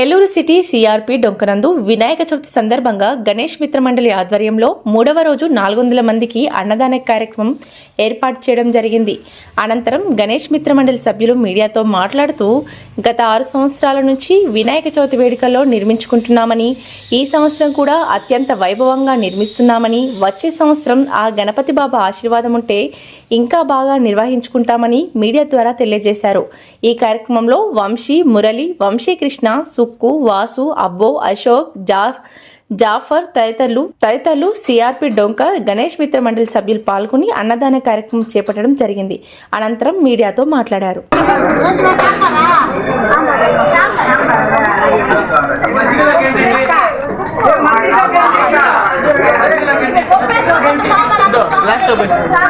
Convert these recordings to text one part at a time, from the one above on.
Nellore city CRP డొంకనందు వినాయక చవితి సందర్భంగా గణేష్ మిత్ర మండలి ఆధ్వర్యంలో మూడవ రోజు నాలుగు వందల మందికి అన్నదాన కార్యక్రమం ఏర్పాటు చేయడం జరిగింది. అనంతరం గణేష్ మిత్ర మండలి సభ్యులు మీడియాతో మాట్లాడుతూ గత ఆరు సంవత్సరాల నుంచి వినాయక చవితి వేడుకల్లో నిర్మించుకుంటున్నామని ఈ సంవత్సరం కూడా అత్యంత వైభవంగా నిర్మిస్తున్నామని వచ్చే సంవత్సరం ఆ గణపతి బాబా ఆశీర్వాదం ఉంటే ఇంకా బాగా నిర్వహించుకుంటామని మీడియా ద్వారా తెలియజేశారు. ఈ కార్యక్రమంలో వంశీ మురళి వంశీకృష్ణ సుక్కు వాసు అబ్బో అశోక్ జా జాఫర్ తదితరులు తదితరులు సిఆర్పి డొంక గణేష్ మిత్ర మండలి సభ్యులు పాల్గొని అన్నదాన కార్యక్రమం చేపట్టడం జరిగింది. అనంతరం మీడియాతో మాట్లాడారు. ఏ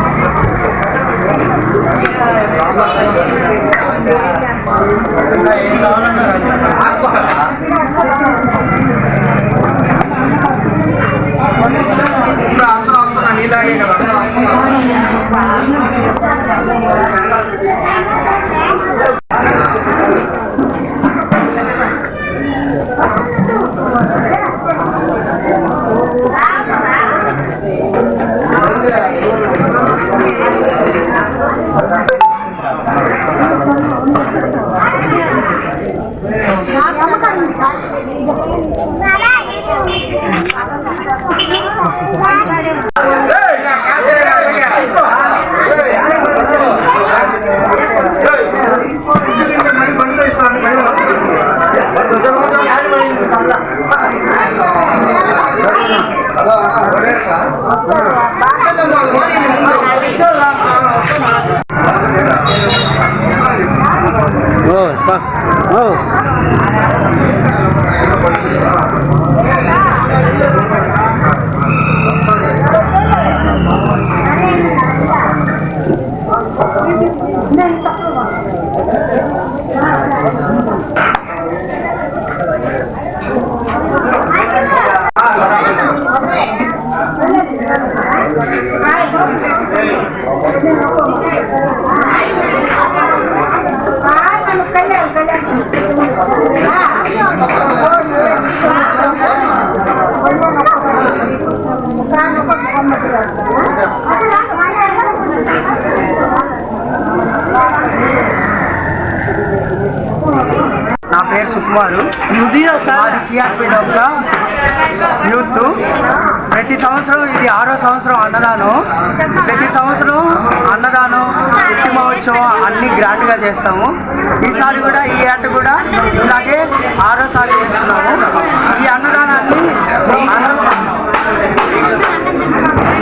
那 నా పేరు సుకుమారు. మాది సిఆర్పి యొక్క యూత్. ప్రతి సంవత్సరం ఇది ఆరో సంవత్సరం అన్నదానం. ప్రతి సంవత్సరం అన్నదానం పుట్టి మహోత్సవం అన్ని గ్రాండ్గా చేస్తాము. ఈసారి కూడా ఈ ఏట కూడా ఇలాగే ఆరోసారి చేస్తున్నాము. ఈ అన్నదానాన్ని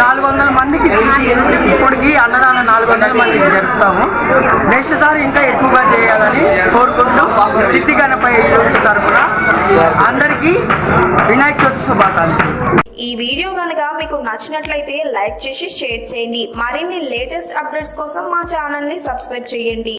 నాలుగు వందల మందికి ఇప్పటికి అన్నదానం నాలుగు వందల మందికి జరుపుతాము. నెక్స్ట్ సారి ఇంకా ఎక్కువగా చేయాలని కోరుకుంటున్నాను సిద్ధి గణపై యూత్ తరఫున అందరికీ వినాయక చవితి శుభాకాంక్షలు. ఈ వీడియో కనుక మీకు నచ్చినట్లయితే లైక్ చేసి షేర్ చేయండి. మరిన్ని లేటెస్ట్ అప్డేట్స్ కోసం మా ఛానల్ని సబ్స్క్రైబ్ చేయండి.